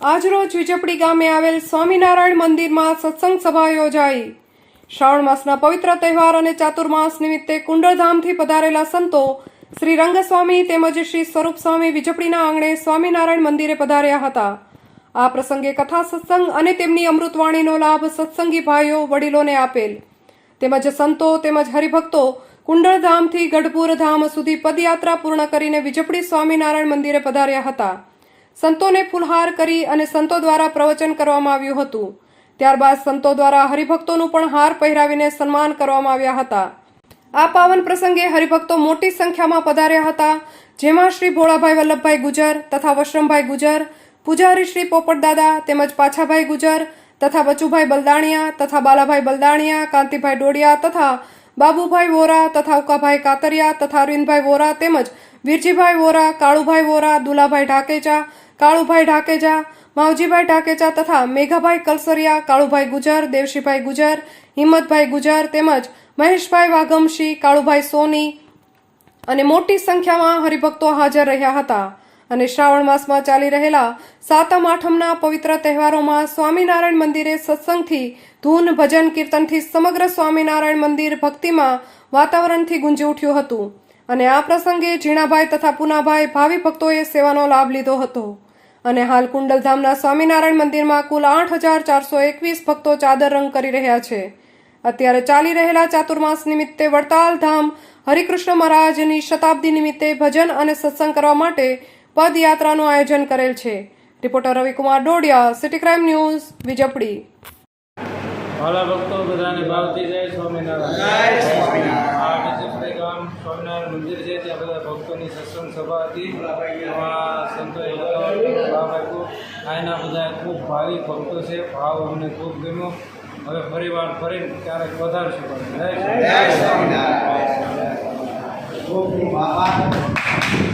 આજરોજ વિજપડી ગામે આવેલ સ્વામિનારાયણ મંદિરમાં સત્સંગ સભા યોજાઈ. શ્રાવણ માસના પવિત્ર તહેવાર અને ચાતુર્માસ નિમિત્તે કુંડળધામથી પધારેલા સંતો શ્રી રંગસ્વામી તેમજ શ્રી સ્વરૂપ સ્વામી વિજપડીના આંગણે સ્વામિનારાયણ મંદિરે પધાર્યા હતા. આ પ્રસંગે કથા સત્સંગ અને તેમની અમૃતવાણીનો લાભ સત્સંગી ભાઈઓ, વડીલોને આપેલ. તેમજ સંતો તેમજ હરિભક્તો કુંડળધામથી ગઢપુર ધામ સુધી પદયાત્રા પૂર્ણ કરીને વિજપડી સ્વામિનારાયણ મંદિરે પધાર્યા હતા. સંતોને ફુલહાર કરી અને સંતો દ્વારા પ્રવચન કરવામાં આવ્યું હતું. ત્યારબાદ સંતો દ્વારા હરિભક્તોનું પણ હાર પહેરાવીને સન્માન કરવામાં આવ્યા હતા. આ પાવન પ્રસંગે હરિભક્તો મોટી સંખ્યામાં પધાર્યા હતા, જેમાં શ્રી ભોળાભાઈ વલ્લભભાઈ ગુજર તથા વશરમભાઈ ગુજર, પૂજારી શ્રી પોપટદાદા તેમજ પાછાભાઈ ગુજર તથા બચુભાઈ બલદાણિયા તથા બાલાભાઈ બલદાણિયા, કાંતિભાઈ ડોડિયા તથા બાબુભાઈ વોરા તથા ઉકાભાઈ કાતરિયા તથા અરવિંદભાઈ વોરા તેમજ વીરજીભાઈ વોરા, કાળુભાઈ વોરા, દુલાભાઈ ઢાકેચા, કાળુભાઈ ઢાકેચા, માવજીભાઈ ઢાકેચા તથા મેઘાભાઈ કલસરિયા, કાળુભાઈ ગુજર, દેવશીભાઈ ગુજર, હિંમતભાઈ ગુજર તેમજ મહેશભાઈ વાગમશી કાળુભાઈ સોની અને મોટી સંખ્યામાં હરિભક્તો હાજર રહ્યા હતા. અને શ્રાવણ માસમાં ચાલી રહેલા સાતમ આઠમના પવિત્ર તહેવારોમાં સ્વામિનારાયણ મંદિરે સત્સંગથી ધૂન ભજન કીર્તનથી સમગ્ર સ્વામિનારાયણ મંદિર ભક્તિમાં વાતાવરણથી ગુંજી ઉઠ્યું હતું. અને આ પ્રસંગે ઝીણાભાઈ તથા પુનાભાઈ ભાવિ ભક્તોએ સેવાનો લાભ લીધો હતો. અને હાલ કુંડલધામના સ્વામિનારાયણ મંદિરમાં કુલ આઠ હજાર ચારસો એકવીસ ભક્તો ચાદર રંગ કરી રહ્યા છે. અત્યારે ચાલી રહેલા ચાતુર્માસ નિમિત્તે વડતાલ ધામ હરિકૃષ્ણ મહારાજની શતાબ્દી નિમિત્તે ભજન અને સત્સંગ કરવા માટે પદયાત્રાનું આયોજન કરેલ છે. Reporter Ravikumar Dodiya city crime news Vijpadi વાલા ભક્તો બધાને ભાવતી જય સ્વામિનારાયણ. ગામ સ્વામિનારાયણ મંદિર છે ત્યાં બધા ભક્તોની સત્સંગ સભા હતી. એમાં સંતોએ ભાવ આપ્યો અહીંના બધા ખૂબ ભાવિ ભક્તો છે. ભાવ અમને ખૂબ ગમ્યો. હવે ફરી વાર ફરી ક્યારેક વધારશું. પણ જય સ્વામિનારાયણ.